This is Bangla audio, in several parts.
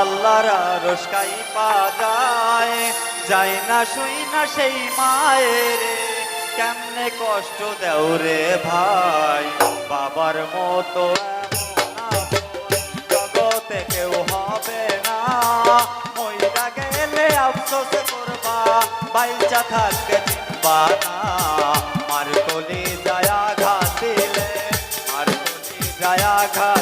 আল্লাহর রসকাই পা যায়। যায় না, শুই না সেই মায়ের। কেমনে কষ্ট দেও রে ভাই। বাবার মতো জগতে কেউ হবে না। মইরা গেলে আফসোস করবা, বাইচা থাকতে চিনবা না। মার কলি যায়া ঘাতিলে মার কলি যায়া ঘাতিলে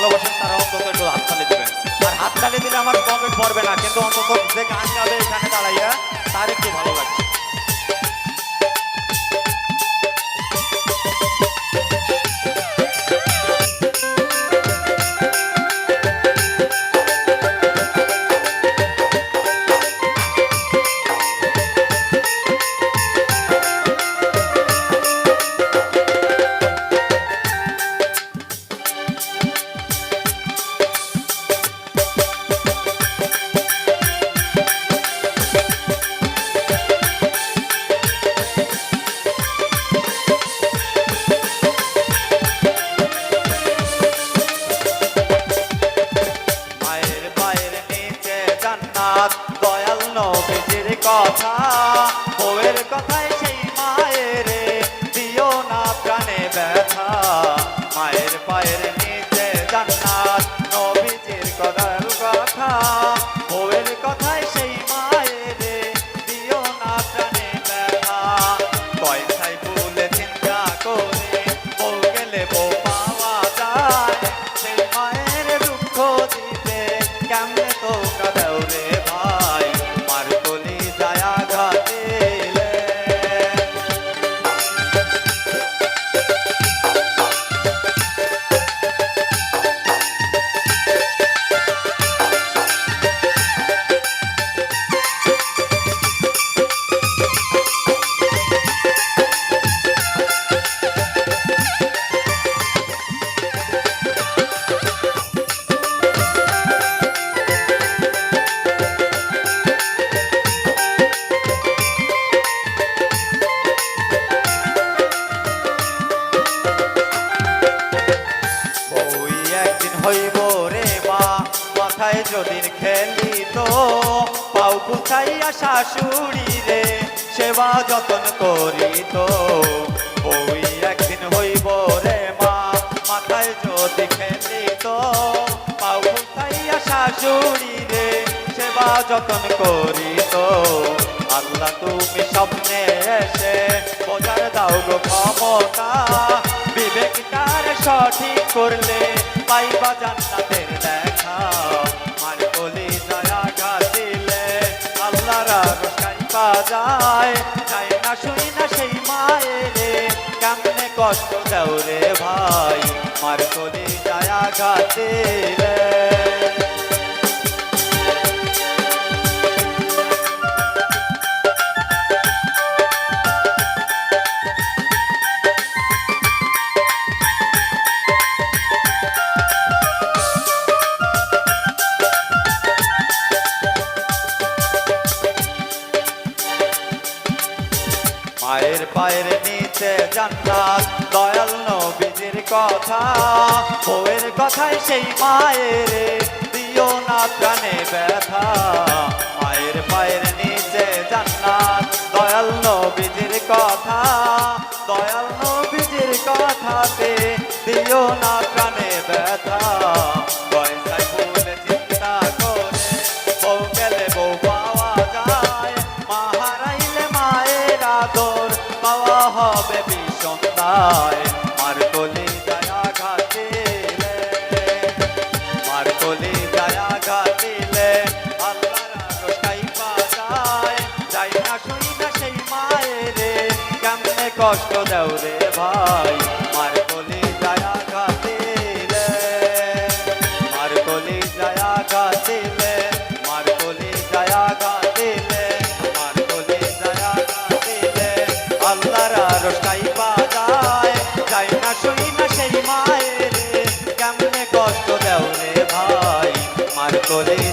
ভালোবাসেন তারা অন্তত একটু হাততালি দেবেন। আর হাততালি দিলে আমার পকেট পড়বে না, কিন্তু অন্তত যে গান গাবে এখানে দাঁড়াইয়া তার একটু ভালো লাগবে জান্নাত দয়াল নবীজির কথা বউয়ের কথায় হইব রে মা, মাথায় যদিন খেলি তো পাউ কুথাইয়া শাশুড়ি রে, সেবা যতন করি তো। ওই একদিন হইব রে মা, মাথায় যদি খেলি তো পাউ কুথাইয়া শাশুড়ি রে, সেবা যতন করি তো। আল্লাহ তুমি স্বপ্নে এসে বোঝার দাও গো ক্ষমতা, বিবেক তার সঠিক করলে জান্নাতের দেখা। মার বলি দয়া ঘাটিলে আল্লাহর রসাইবা যায় যায় না শুই না সেই মায়ের কেমনে কষ্ট দেও ভাই। মার কলি দয়া পায়ের নিচে জান্নাত, দয়াল নবীজির কথা। বউয়ের কথাই সেই মায়ের দিও না প্রাণে ব্যথা। মায়ের পায়ের নিচে জান্নাত, দয়াল নবীজির কথা। দয়াল নবীজির কথাতে দিও না প্রাণে ব্যথা। বিষন্দায় মার কলি দয়া ঘাটিলে মার কলি মায়ের। কেমনে কষ্ট দেও রে ভাই? কলি যায় আঘাতে